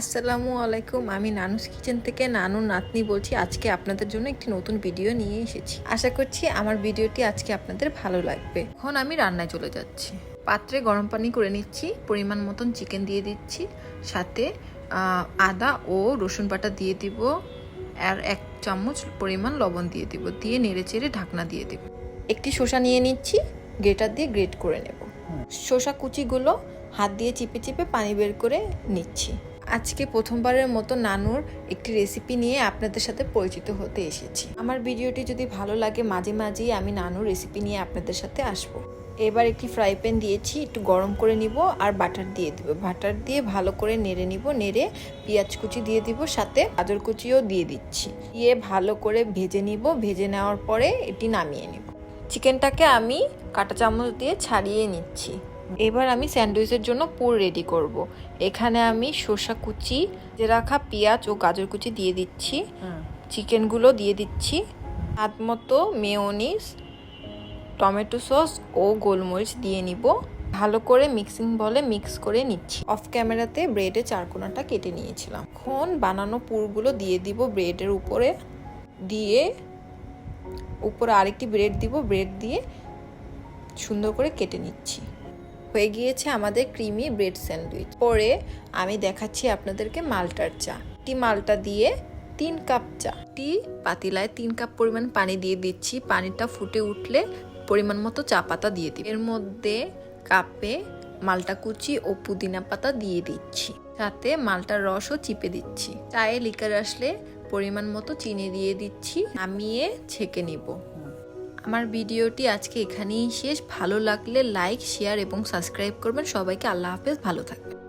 আসসালামু আলাইকুম, আমি নানুস কিচেন থেকে নানু নাতনি বলছি। আজকে আপনাদের জন্য একটি নতুন ভিডিও নিয়ে এসেছি। আশা করছি আমার ভিডিওটি আজকে আপনাদের ভালো লাগবে। এখন আমি রান্নায় চলে যাচ্ছি। পাত্রে গরম পানি করে নিচ্ছি, পরিমাণ মতন চিকেন দিয়ে দিচ্ছি, সাথে আদা ও রসুন বাটা দিয়ে দিব, আর এক চামচ পরিমাণ লবণ দিয়ে দিব, দিয়ে নেড়ে চেড়ে ঢাকনা দিয়ে দিব। একটি শসা নিয়ে নিচ্ছি, গ্রেটার দিয়ে গ্রেট করে নেব। শসা কুচিগুলো হাত দিয়ে চিপে চিপে পানি বের করে নিচ্ছি। আজকে প্রথমবারের মতো নানুর একটি রেসিপি নিয়ে আপনাদের সাথে পরিচিত হতে এসেছি। আমার ভিডিওটি যদি ভালো লাগে, মাঝে মাঝেই আমি নানুর রেসিপি নিয়ে আপনাদের সাথে আসব। এবার একটি ফ্রাই প্যান দিয়েছি, একটু গরম করে নিব আর বাটার দিয়ে দিব। বাটার দিয়ে ভালো করে নেড়ে নিব, নেড়ে পেঁয়াজ কুচি দিয়ে দিব, সাথে গাজর কুচিও দিয়ে দিচ্ছি। দিয়ে ভালো করে ভেজে নিব, ভেজে নেওয়ার পরে এটি নামিয়ে নিব। চিকেনটাকে আমি কাঁটা চামচ দিয়ে ছাড়িয়ে নিচ্ছি। এবার আমি স্যান্ডউইচের জন্য পুর রেডি করব। এখানে আমি শসা কুচি যে রাখা পেঁয়াজ ও গাজর কুচি দিয়ে দিচ্ছি চিকেনগুলো দিয়ে দিচ্ছি হাত মতো মেয়োনিজ টমেটো সস ও গোলমরিচ দিয়ে নিব। ভালো করে মিক্সিং বলে মিক্স করে নিচ্ছি। অফ ক্যামেরাতে ব্রেডে চারকোনাটা কেটে নিয়েছিলাম। এখন বানানো পুরগুলো দিয়ে দিব ব্রেডের উপরে। দিয়ে উপরে আরেকটি ব্রেড দিব ব্রেড দিয়ে সুন্দর করে কেটে নিচ্ছি। হয়ে গিয়েছে আমাদের ক্রিমি ব্রেড স্যান্ডউইচ। পরে আমি দেখাচ্ছি আপনাদেরকে মালটার চা। টি মালটা দিয়ে তিন কাপ চা। টি পাতিলায় তিন কাপ পরিমাণ পানি দিয়ে দিচ্ছি। পানিটা ফুটে উঠলে পরিমাণ মতো চা পাতা দিয়ে দিই এর মধ্যে কাপে মালটা কুচি ও পুদিনা পাতা দিয়ে দিচ্ছি। সাথে মালটার রসও চিপে দিচ্ছি। চায়ে লিকার আসলে পরিমাণ মতো চিনি দিয়ে দিচ্ছি। নামিয়ে ছেঁকে নিব। আমার ভিডিওটি আজকে এখানেই শেষ। ভালো লাগলে লাইক শেয়ার এবং সাবস্ক্রাইব করবেন। সবাইকে আল্লাহ হাফেজ। ভালো থাকবেন।